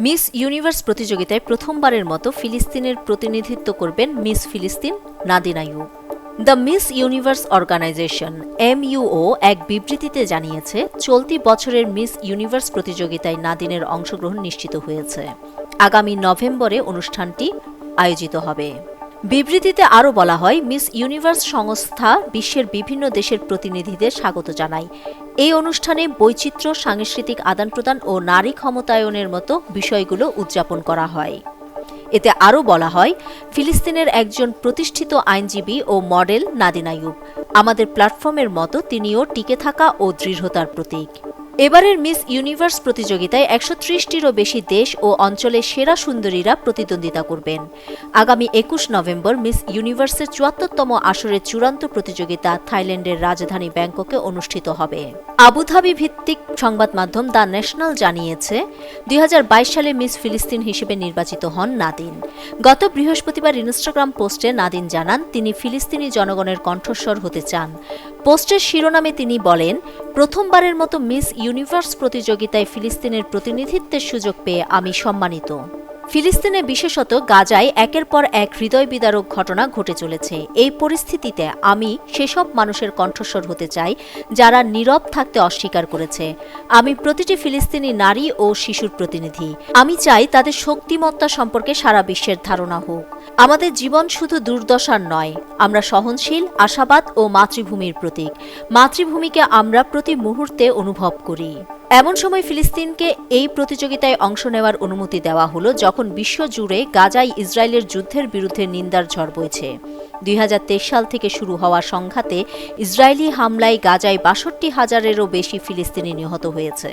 Miss universe প্রতিযোগিতায় প্রথমবারের মতো ফিলিস্তিনের প্রতিনিধিত্ব করবেন মিস ফিলিস্তিন Nadine the Miss Universe Organization M MUO, এক বিবৃতিতে জানিয়েছে, চলতি বছরের মিস ইউনিভার্স প্রতিযোগিতায় নাদিনের অংশগ্রহণ নিশ্চিত হয়েছে। আগামী নভেম্বরে অনুষ্ঠানটি আয়োজিত হবে। বিবৃতিতে আরও বলা হয়, মিস ইউনিভার্স সংস্থা বিশ্বের বিভিন্ন দেশের প্রতিনিধিদের স্বাগত জানায়। এই অনুষ্ঠানে বৈচিত্র্য, সাংস্কৃতিক আদান প্রদান ও নারী ক্ষমতায়নের মতো বিষয়গুলো উদযাপন করা হয়। এতে আরও বলা হয়, ফিলিস্তিনের একজন প্রতিষ্ঠিত আইনজীবী ও মডেল নাদিনায়ুব। আমাদের প্ল্যাটফর্মের মতো তিনিও টিকে থাকা ও দৃঢ়তার প্রতীক। এবারের মিস ইউনিভার্স প্রতিযোগিতায় একশো ত্রিশটিরও বেশি দেশ ও অঞ্চলের সেরা সুন্দরীরা প্রতিদ্বন্দ্বিতা করবেন। আগামী একুশ নভেম্বর মিস ইউনিভার্সের চুয়াত্তরতম আসরের চূড়ান্ত প্রতিযোগিতা থাইল্যান্ডের রাজধানী ব্যাংককে অনুষ্ঠিত হবে। আবুধাবি ভিত্তিক সংবাদ মাধ্যম দ্য ন্যাশনাল জানিয়েছে, দুই হাজার বাইশ সালে মিস ফিলিস্তিন হিসেবে নির্বাচিত হন নাদিন। গত বৃহস্পতিবার ইনস্টাগ্রাম পোস্টে নাদিন জানান, তিনি ফিলিস্তিনি জনগণের কণ্ঠস্বর হতে চান। পোস্টের শিরোনামে তিনি বলেন, প্রথমবারের মতো মিস ইউনিভার্স প্রতিযোগিতায় ফিলিস্তিনের প্রতিনিধিত্বের সুযোগ পেয়ে আমি সম্মানিত। ফিলিস্তিনে বিশেষত গাজায় একের পর এক হৃদয় বিদারক ঘটনা ঘটে চলেছে। এই পরিস্থিতিতে আমি সেসব মানুষের কণ্ঠস্বর হতে চাই, যারা নীরব থাকতে অস্বীকার করেছে। আমি প্রতিটি ফিলিস্তিনি নারী ও শিশুর প্রতিনিধি। আমি চাই তাদের শক্তিমত্তা সম্পর্কে সারা বিশ্বের ধারণা হোক। আমাদের জীবন শুধু দুর্দশার নয়, আমরা সহনশীল, আশাবাদ ও মাতৃভূমির প্রতীক। মাতৃভূমিকে আমরা প্রতি মুহূর্তে অনুভব করি। এমন সময় ফিলিস্তিনকে এই প্রতিযোগিতায় অংশ নেওয়ার অনুমতি দেওয়া হলো যখন বিশ্বজুড়ে গাজায় ইসরায়েলের যুদ্ধের বিরুদ্ধে নিন্দার ঝড় বইছে। দুই সাল থেকে শুরু হওয়া সংঘাতে ইসরায়েলি হামলায় গাজায় বাষট্টি হাজারেরও বেশি ফিলিস্তিনি নিহত হয়েছে।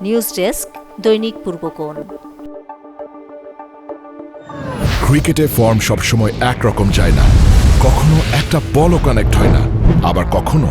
নিউজ ডেস্ক, দৈনিক পূর্বকোণ। ক্রিকেটে ফর্ম সবসময় একরকম যায় না। কখনো একটা বলও কানেক্ট হয় না। আবার কখনো